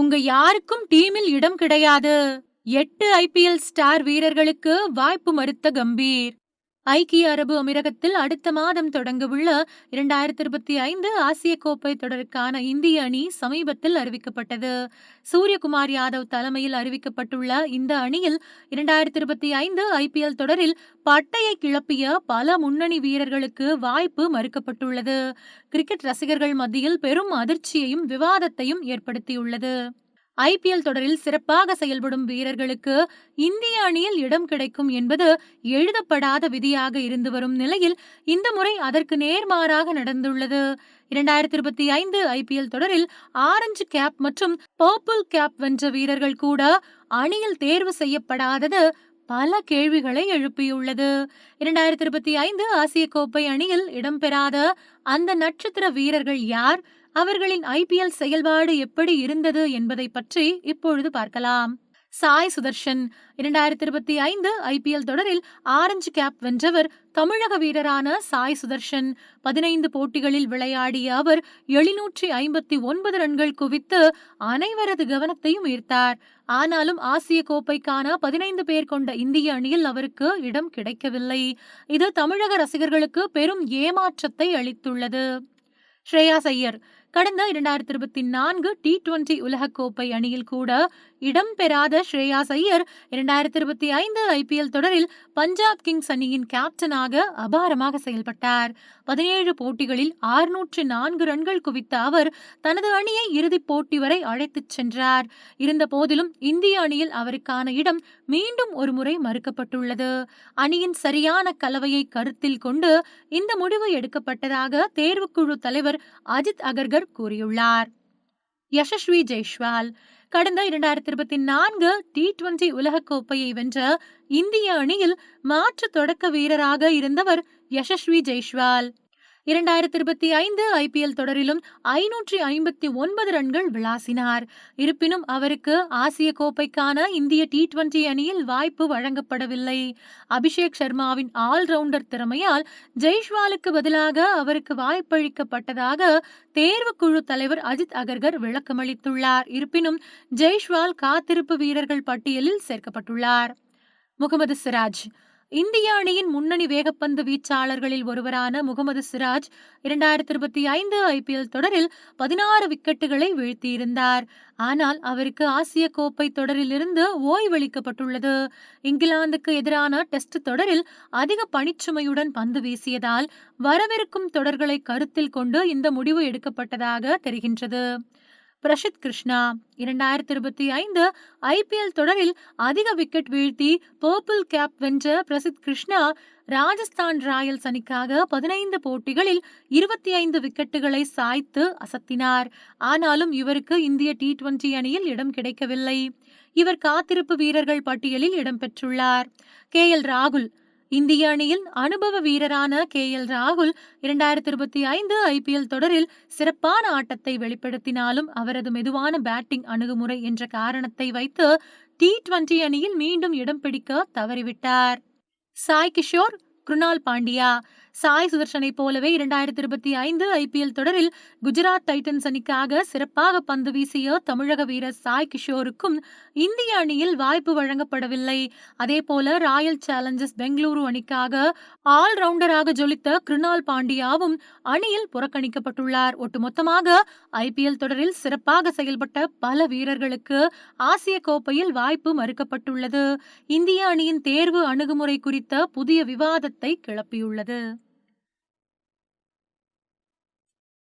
உங்க யாருக்கும் டீமில் இடம் கிடையாது. எட்டு ஐபிஎல் ஸ்டார் வீரர்களுக்கு வாய்ப்பு மறுத்த கம்பீர். ஐக்கிய அரபு அமீரகத்தில் அடுத்த மாதம் தொடங்கவுள்ள இரண்டாயிரத்தி இருபத்தி ஐந்து ஆசிய கோப்பை தொடருக்கான இந்திய அணி சமீபத்தில் அறிவிக்கப்பட்டது. சூரியகுமார் யாதவ் தலைமையில் அறிவிக்கப்பட்டுள்ள இந்த அணியில் இரண்டாயிரத்தி இருபத்தி ஐந்து ஐபிஎல் தொடரில் பட்டையை கிளப்பிய பல முன்னணி வீரர்களுக்கு வாய்ப்பு மறுக்கப்பட்டுள்ளது. கிரிக்கெட் ரசிகர்கள் மத்தியில் பெரும் அதிர்ச்சியையும் விவாதத்தையும் ஏற்படுத்தியுள்ளது. ஐபிஎல் தொடரில் சிறப்பாக செயல்படும் வீரர்களுக்கு இந்திய அணியில் இடம் கிடைக்கும் என்பது எழுதப்படாத விதியாக இருந்து வரும் நிலையில் இந்த முறை அதற்கு நேர்மாறாக நடந்துள்ளது. இரண்டாயிரத்தி இருபத்தி ஐந்து ஐபிஎல் தொடரில் ஆரஞ்சு கேப் மற்றும் பர்பிள் கேப் வென்ற வீரர்கள் கூட அணியில் தேர்வு செய்யப்படாதது பல கேள்விகளை எழுப்பியுள்ளது. இரண்டாயிரத்தி இருபத்தி ஐந்து ஆசிய கோப்பை அணியில் இடம்பெறாத அந்த நட்சத்திர வீரர்கள் யார்? அவர்களின் ஐபிஎல் செயல்பாடு எப்படி இருந்தது என்பதை பற்றி இப்பொழுது பார்க்கலாம். சாய் சுதர்ஷன். இரண்டாயிரத்தி இருபத்தி ஐந்து ஐபிஎல் தொடரில் ஆரஞ்சு கேப் வென்றவர் தமிழக வீரரான சாய் சுதர்ஷன். பதினைந்து போட்டிகளில் விளையாடிய அவர் எழுநூற்றி ஐம்பத்தி ஒன்பது ரன்கள் குவித்து அனைவரது கவனத்தையும் ஈர்த்தார். ஆனாலும் ஆசிய கோப்பைக்கான பதினைந்து பேர் கொண்ட இந்திய அணியில் அவருக்கு இடம் கிடைக்கவில்லை. இது தமிழக ரசிகர்களுக்கு பெரும் ஏமாற்றத்தை அளித்துள்ளது. ஸ்ரேயா ஐயர். கடந்த இரண்டாயிரத்தி இருபத்தி நான்கு டி டுவெண்டி உலகக்கோப்பை அணியில் கூட இடம்பெறாத ஸ்ரேயாஸ் ஐயர் இரண்டாயிரத்தி இருபத்தி ஐந்து ஐபிஎல் தொடரில் பஞ்சாப் கிங்ஸ் அணியின் கேப்டனாக அபாரமாக செயல்பட்டார். பதினேழு போட்டிகளில் ஆறுநூற்று நான்கு ரன்கள் குவித்த அவர் தனது அணியை இறுதிப் போட்டி வரை அழைத்துச் சென்றார். இருந்த போதிலும் இந்திய அணியில் அவருக்கான இடம் மீண்டும் ஒருமுறை மறுக்கப்பட்டுள்ளது. அணியின் சரியான கலவையை கருத்தில் கொண்டு இந்த முடிவு எடுக்கப்பட்டதாக தேர்வுக்குழு தலைவர் அஜித் அகர்கர் கூறியுள்ளார். யசஸ்வி ஜெய்ஷ்வால் கடந்த இரண்டாயிரத்தி இருபத்தி நான்கு டி டுவெண்டி உலகக்கோப்பையை வென்ற இந்திய அணியில் மாற்று தொடக்க வீரராக இருந்தவர் யசஸ்வி ஜெய்ஷ்வால். இரண்டாயிரத்தி இருபத்தி ஐந்து ஐபிஎல் தொடரிலும் ஐநூற்றி ஐம்பத்தி ஒன்பது ரன்கள் விளாசினார். இருப்பினும் அவருக்கு ஆசிய கோப்பைக்கான இந்திய டி டுவெண்டி அணியில் வாய்ப்பு வழங்கப்படவில்லை. அபிஷேக் சர்மாவின் ஆல்ரவுண்டர் திறமையால் ஜெய்ஷ்வாலுக்கு பதிலாக அவருக்கு வாய்ப்பளிக்கப்பட்டதாக தேர்வுக்குழு தலைவர் அஜித் அகர்கர் விளக்கமளித்துள்ளார். இருப்பினும் ஜெய்ஷ்வால் காத்திருப்பு வீரர்கள் பட்டியலில் சேர்க்கப்பட்டுள்ளார். முகமது சிராஜ் இந்திய அணியின் முன்னணி வேகப்பந்து வீச்சாளர்களில் ஒருவரான முகமது சிராஜ் இரண்டாயிரத்தி இருபத்தி ஐந்து ஐபிஎல் தொடரில் பதினாறு விக்கெட்டுகளை வீழ்த்தியிருந்தார். ஆனால் அவருக்கு ஆசிய கோப்பை தொடரிலிருந்து ஓய்வளிக்கப்பட்டுள்ளது. இங்கிலாந்துக்கு எதிரான டெஸ்ட் தொடரில் அதிக பணிச்சுமையுடன் பந்து வீசியதால் வரவிருக்கும் தொடர்களை கருத்தில் கொண்டு இந்த முடிவு எடுக்கப்பட்டதாக தெரிகின்றது. பிரசித் கிருஷ்ணா. இரண்டாயிரத்தி இருபத்தி ஐந்து ஐபிஎல் தொடரில் அதிக விக்கெட் வீழ்த்தி பர்பிள் கேப் வென்ற பிரசித் கிருஷ்ணா ராஜஸ்தான் ராயல்ஸ் அணிக்காக பதினைந்து போட்டிகளில் இருபத்தி ஐந்து விக்கெட்டுகளை சாய்த்து அசத்தினார். ஆனாலும் இவருக்கு இந்திய டி டுவெண்டி அணியில் இடம் கிடைக்கவில்லை. இவர் காத்திருப்பு வீரர்கள் பட்டியலில் இடம்பெற்றுள்ளார் கே எல் ராகுல் இந்திய அணியில் அனுபவ வீரரான கே. எல். ராகுல் இரண்டாயிரத்தி இருபத்தி ஐந்து ஐபிஎல் தொடரில் சிறப்பான ஆட்டத்தை வெளிப்படுத்தினாலும் அவரது மெதுவான பேட்டிங் அணுகுமுறை என்ற காரணத்தை வைத்து டி டுவெண்டி அணியில் மீண்டும் இடம் பிடிக்க தவறிவிட்டார். சாய் கிஷோர் குருணால் பாண்டியா சாய் சுதர்ஷனை போலவே இரண்டாயிரத்தி இருபத்தி ஐந்து ஐபிஎல் தொடரில் குஜராத் டைட்டன்ஸ் அணிக்காக சிறப்பாக பந்து வீசிய தமிழக வீரர் சாய் கிஷோருக்கும் இந்திய அணியில் வாய்ப்பு வழங்கப்படவில்லை. அதே போல ராயல் சேலஞ்சர்ஸ் பெங்களூரு அணிக்காக ஆல்ரவுண்டராக ஜொலித்த கிருணால் பாண்டியாவும் அணியில் புறக்கணிக்கப்பட்டுள்ளார். ஒட்டுமொத்தமாக ஐபிஎல் தொடரில் சிறப்பாக செயல்பட்ட பல வீரர்களுக்கு ஆசிய கோப்பையில் வாய்ப்பு மறுக்கப்பட்டுள்ளது. இந்திய அணியின் தேர்வு அணுகுமுறை குறித்த புதிய விவாதத்தை கிளப்பியுள்ளது.